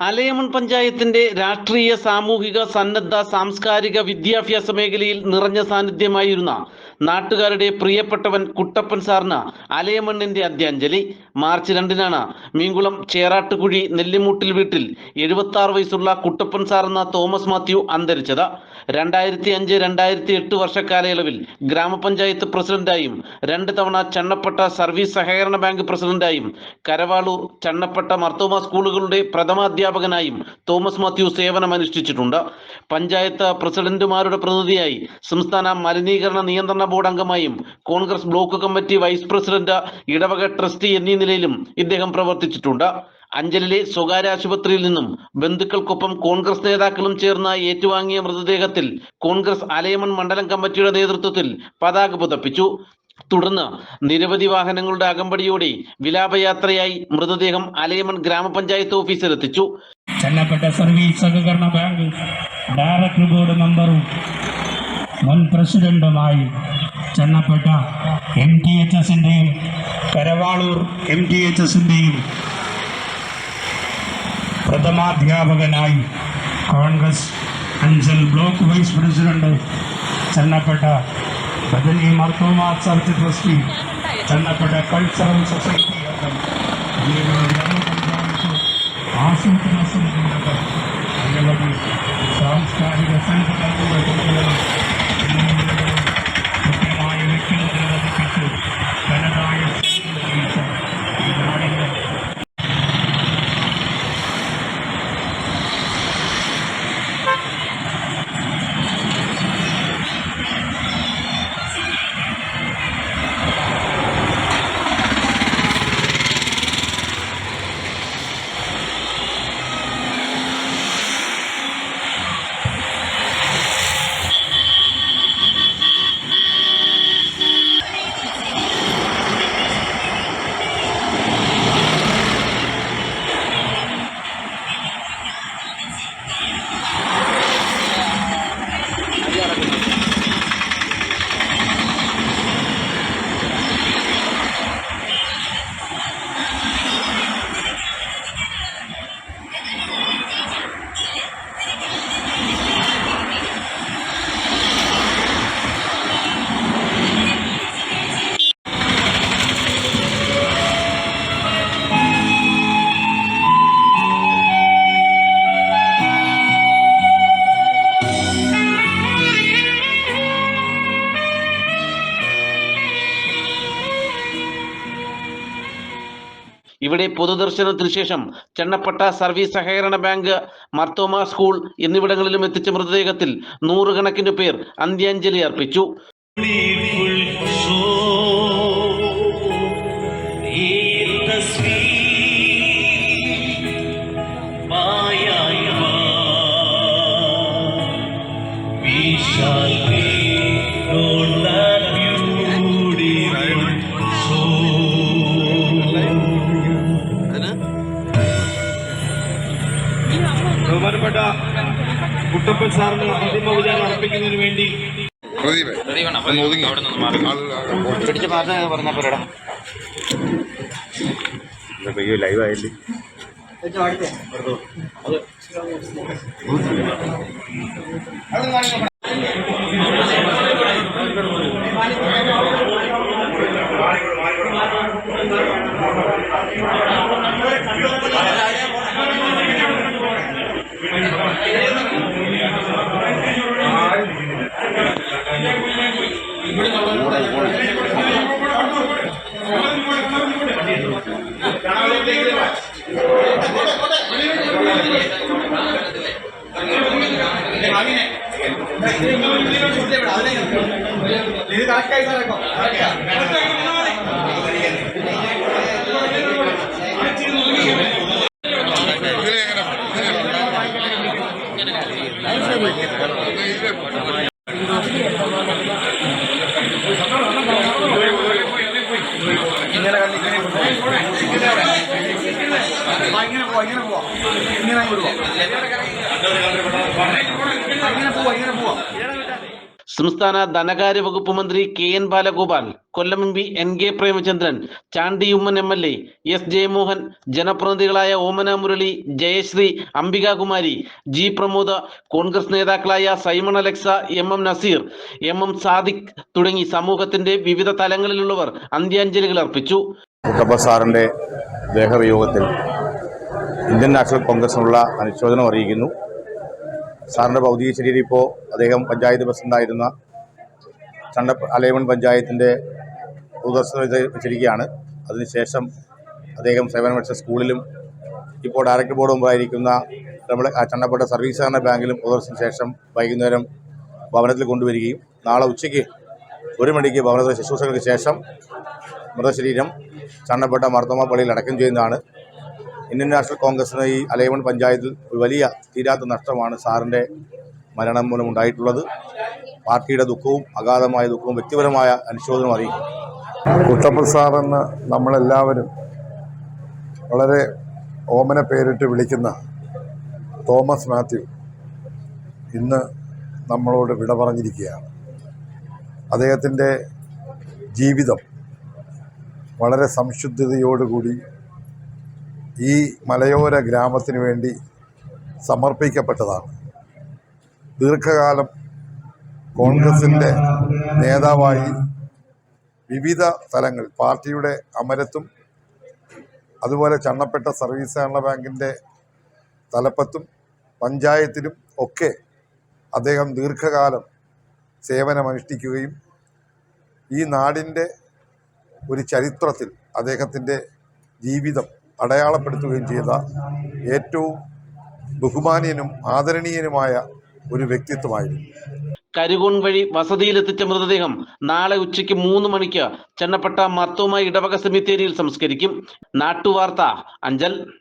അലയമൺ പഞ്ചായത്തിന്റെ രാഷ്ട്രീയ സാമൂഹിക സന്നദ്ധ സാംസ്കാരിക വിദ്യാഭ്യാസ മേഖലയിൽ നിറഞ്ഞ സാന്നിധ്യമായിരുന്ന നാട്ടുകാരുടെ പ്രിയപ്പെട്ടവൻ കുട്ടപ്പൻ സാറിന് അലയമണ്ണിന്റെ അന്ത്യാഞ്ജലി മാർച്ച് രണ്ടിനാണ് മീങ്കുളം ചേറാട്ടുകുഴി നെല്ലിമൂട്ടിൽ വീട്ടിൽ എഴുപത്തി ആറ് വയസ്സുള്ള കുട്ടപ്പൻ സാർ എന്ന തോമസ് മാത്യു അന്തരിച്ചത്. രണ്ടായിരത്തി അഞ്ച് രണ്ടായിരത്തി എട്ട് വർഷക്കാലയളവിൽ ഗ്രാമപഞ്ചായത്ത് പ്രസിഡന്റായും രണ്ട് തവണ ചണ്ണപ്പെട്ട സർവീസ് സഹകരണ ബാങ്ക് പ്രസിഡന്റായും കരവാളൂർ ചണ്ണപ്പെട്ട മർത്തോമ സ്കൂളുകളുടെ പ്രഥമാധ്യാപകനായും തോമസ് മാത്യു സേവനമനുഷ്ഠിച്ചിട്ടുണ്ട് പഞ്ചായത്ത് പ്രസിഡന്റുമാരുടെ പ്രതിനിധിയായി സംസ്ഥാന മലിനീകരണ നിയന്ത്രണ board അംഗമായും Congress block committee vice president ഇടവക ട്രസ്റ്റി എന്നീ നിലയിലും ഇദ്ദേഹം പ്രവർത്തിച്ചിട്ടുണ്ട്. അഞ്ചലിലെ സ്വകാര്യ ആശുപത്രിയിൽ നിന്നും ബന്ധുക്കൾക്കൊപ്പം കോൺഗ്രസ് നേതാക്കളും ചേർന്ന് ഏറ്റുവാങ്ങിയ മൃതദേഹത്തിൽ കോൺഗ്രസ് അലയമൺ മണ്ഡലം കമ്മിറ്റിയുടെ നേതൃത്വത്തിൽ പതാക പുതപ്പിച്ചു. തുടർന്ന് നിരവധി വാഹനങ്ങളുടെ അകമ്പടിയോടെ വിലാപയാത്രയായി മൃതദേഹം അലയമൺ ഗ്രാമപഞ്ചായത്ത് ഓഫീസിലെത്തിച്ചു ചെന്നപ്പെട്ട സർവീസ് സഹകരണ ബാങ്ക് ഡയറക്ടർ ബോർഡ് മെമ്പറും മുൻ പ്രസിഡന്റുമായി ചെന്നപ്പെട്ട എം ടി എച്ച് എസിന്റെയും കരവാളൂർ എം ടി എച്ച് എസിന്റെയും പ്രഥമാധ്യാപകനായി Congress Anchal block vice president Chennapetta बदली मर्तो मार्च सर्च ट्रस्टी चंदकोटा कल्चरल सोसाइटी अगर ये लोग यहाँ पर जाने को आसुन नसुन के लिए अगर लोग सांस्कृतिक संस्था ഇവിടെ പൊതുദർശനത്തിന് ശേഷം ചെണ്ണപ്പട്ട സർവീസ് സഹകരണ ബാങ്ക് മർത്തോമ സ്കൂൾ എന്നിവിടങ്ങളിലും എത്തിച്ച മൃതദേഹത്തിൽ നൂറുകണക്കിന് പേർ അന്ത്യാഞ്ജലി അർപ്പിച്ചു. ബഹുമാനപ്പെട്ട കുട്ടപ്പൻ സാറിന് അന്തിമ വിചാരം അർപ്പിക്കുന്നതിന് വേണ്ടി പ്രദീപേ പോവാ ഇങ്ങനെ പോവാ. ഇങ്ങനെ പോവാ ഇങ്ങനെ ഇതിലെ സംസ്ഥാന ധനകാര്യ വകുപ്പ് മന്ത്രി K N Balagopal Kollam M P N K Premachandran Chandy Oommen M L A S Jayamohan ജനപ്രതിനിധികളായ Omana Murali Jayasree Ambikakumari G Pramoda Congress നേതാക്കളായ Simon Alex M M Naseer M M Sadiq തുടങ്ങി സമൂഹത്തിന്റെ വിവിധ തലങ്ങളിലുള്ളവർ അന്ത്യാഞ്ജലികൾ അർപ്പിച്ചു. സാറിന്റെ ഇന്ത്യൻ നാഷണൽ കോൺഗ്രസിനുള്ള അനുശോചനം അറിയിക്കുന്നു. സാറിന്റെ ഭൗതിക ശരീരം ഇപ്പോൾ അദ്ദേഹം പഞ്ചായത്ത് പ്രസിഡന്റായിരുന്ന ചണ്ട അലയമൺ പഞ്ചായത്തിന്റെ പൊതുദർശനം വെച്ച് വെച്ചിരിക്കുകയാണ്. അതിനുശേഷം അദ്ദേഹം സേവനം വെച്ച സ്കൂളിലും ഇപ്പോൾ ഡയറക്ടർ ബോർഡ് മുമ്പായിരിക്കുന്ന നമ്മുടെ ചണ്ടപ്പെട്ട സർവീസ് സഹകരണ ബാങ്കിലും പൊതുദർശനത്തിന് ശേഷം വൈകുന്നേരം ഭവനത്തിൽ കൊണ്ടുവരികയും നാളെ ഉച്ചയ്ക്ക് ഒരു മണിക്ക് ഭവനത്തിലെ ശുശ്രൂഷകൾക്ക് ശേഷം മൃതശരീരം ചണ്ണപ്പെട്ട മർദ്ദമ പള്ളിയിൽ അടക്കം ചെയ്യുന്നതാണ്. ഇന്ത്യൻ നാഷണൽ കോൺഗ്രസിന് ഈ അലൈവൺ പഞ്ചായത്തിൽ ഒരു വലിയ തീരാത്ത നഷ്ടമാണ് സാറിന്റെ മരണം മൂലം ഉണ്ടായിട്ടുള്ളത്. പാർട്ടിയുടെ ദുഃഖവും അഗാധമായ ദുഃഖവും വ്യക്തിപരമായ അനുശോചനവും അറിയിക്കും. കുട്ടപ്പ സാറെന്ന് നമ്മളെല്ലാവരും വളരെ ഓമന പേരിട്ട് വിളിക്കുന്ന തോമസ് മാത്യു ഇന്ന് നമ്മളോട് വിട പറഞ്ഞിരിക്കുകയാണ്. അദ്ദേഹത്തിന്റെ ജീവിതം വളരെ സംശുദ്ധതയോടുകൂടി ഈ മലയോര ഗ്രാമത്തിന് വേണ്ടി സമർപ്പിക്കപ്പെട്ടതാണ്. ദീർഘകാലം കോൺഗ്രസിന്റെ നേതാവായി വിവിധ തലങ്ങൾ പാർട്ടിയുടെ അമരത്തും അതുപോലെ ചണ്ണപ്പെട്ട സർവീസ് സഹകരണ ബാങ്കിന്റെ തലപ്പത്തും പഞ്ചായത്തിലും ഒക്കെ അദ്ദേഹം ദീർഘകാലം സേവനമനുഷ്ഠിക്കുകയും ഈ നാടിന്റെ ഒരു ചരിത്രത്തിൽ അദ്ദേഹത്തിന്റെ ജീവിതം അടയാളപ്പെടുത്തുകയും ചെയ്ത ഏറ്റവും ബഹുമാനീയനും ആദരണീയനുമായ ഒരു വ്യക്തിത്വമായിരുന്നു. കരുകോൺ വഴി വസതിയിലെത്തിച്ച മൃതദേഹം നാളെ ഉച്ചയ്ക്ക് മൂന്ന് മണിക്ക് ചെന്നപ്പെട്ട മത്തുമായി ഇടവക സെമിത്തേരിയിൽ സംസ്കരിക്കും. നാട്ടുവാർത്ത അഞ്ചൽ.